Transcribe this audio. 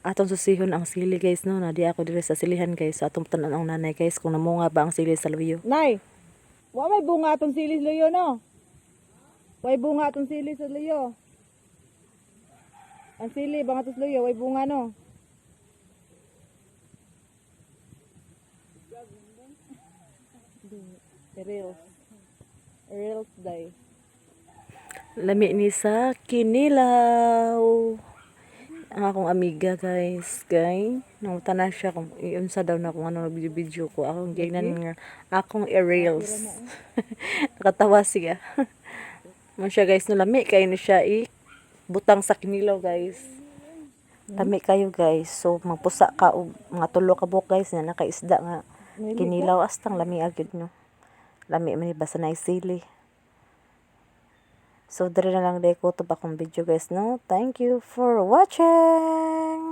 atong susihon ang sili guys no na di ako dire sa silihan guys so atong tanan ang nanay guys kung namunga ba ang sili sa luyo Nay, wa may bunga atong sili sa luyo, no? Way bunga atong sili sa luyo. Ang sili, bang atong luyo, way bunga, no? Reels. Reels day. lami ni sa kinilaw ang akong amiga guys. Kay nangutan na siya kung iunsa daw na kung ano video video ko. Akong gignan nga akong aerials nakatawa siya. Mo siya guys no lami kay ni siya i butang sa kinilaw guys. Lami kayo guys. So magpusa ka og mga tulo ka buok guys na nakaisda nga kinilaw. Astang lami agad no lami man ni basta na sili So, dali na lang day ko to bakong video guys, no? Thank you for watching!